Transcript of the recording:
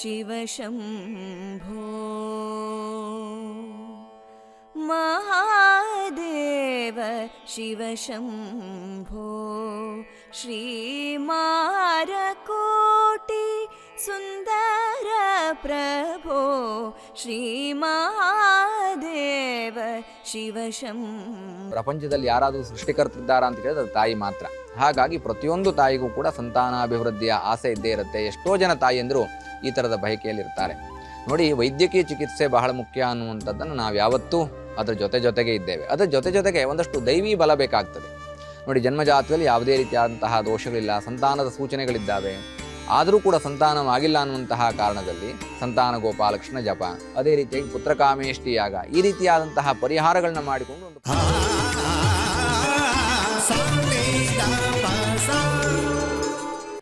शिवशम्भो महादेव शिवशम्भो श्रीमारकोटि सुन्दर प्रभो श्रीमहादेव शिवशम्भो ಪ್ರಪಂಚದಲ್ಲಿ ಯಾರಾದರೂ ಸೃಷ್ಟಿಕರ್ತಿದ್ದಾರಾ ಅಂತ ಕೇಳಿದ್ರೆ ಅದು ತಾಯಿ ಮಾತ್ರ ಹಾಗಾಗಿ ಪ್ರತಿಯೊಂದು ತಾಯಿಗೂ ಕೂಡ ಸಂತಾನಾಭಿವೃದ್ಧಿಯ ಆಸೆ ಇದ್ದೇ ಇರುತ್ತೆ ಎಷ್ಟೋ ಜನ ತಾಯಿಯಂದರು ಈ ಥರದ ಬಯಕೆಯಲ್ಲಿರ್ತಾರೆ. ನೋಡಿ, ವೈದ್ಯಕೀಯ ಚಿಕಿತ್ಸೆ ಬಹಳ ಮುಖ್ಯ ಅನ್ನುವಂಥದ್ದನ್ನು ನಾವು ಯಾವತ್ತೂ ಅದರ ಜೊತೆ ಜೊತೆಗೆ ಇದ್ದೇವೆ. ಅದರ ಜೊತೆ ಜೊತೆಗೆ ಒಂದಷ್ಟು ದೈವಿ ಬಲ ಬೇಕಾಗ್ತದೆ. ನೋಡಿ, ಜನ್ಮಜಾತದಲ್ಲಿ ಯಾವುದೇ ರೀತಿಯಾದಂತಹ ದೋಷಗಳಿಲ್ಲ, ಸಂತಾನದ ಸೂಚನೆಗಳಿದ್ದಾವೆ. ಆದರೂ ಕೂಡ ಸಂತಾನವಾಗಿಲ್ಲ ಅನ್ನುವಂತಹ ಕಾರಣದಲ್ಲಿ ಸಂತಾನ ಗೋಪಾಲಕೃಷ್ಣ ಜಪ, ಅದೇ ರೀತಿಯಾಗಿ ಪುತ್ರಕಾಮೇಷ್ಠಿ ಯಾಗ, ಈ ರೀತಿಯಾದಂತಹ ಪರಿಹಾರಗಳನ್ನ ಮಾಡಿಕೊಂಡು ಒಂದು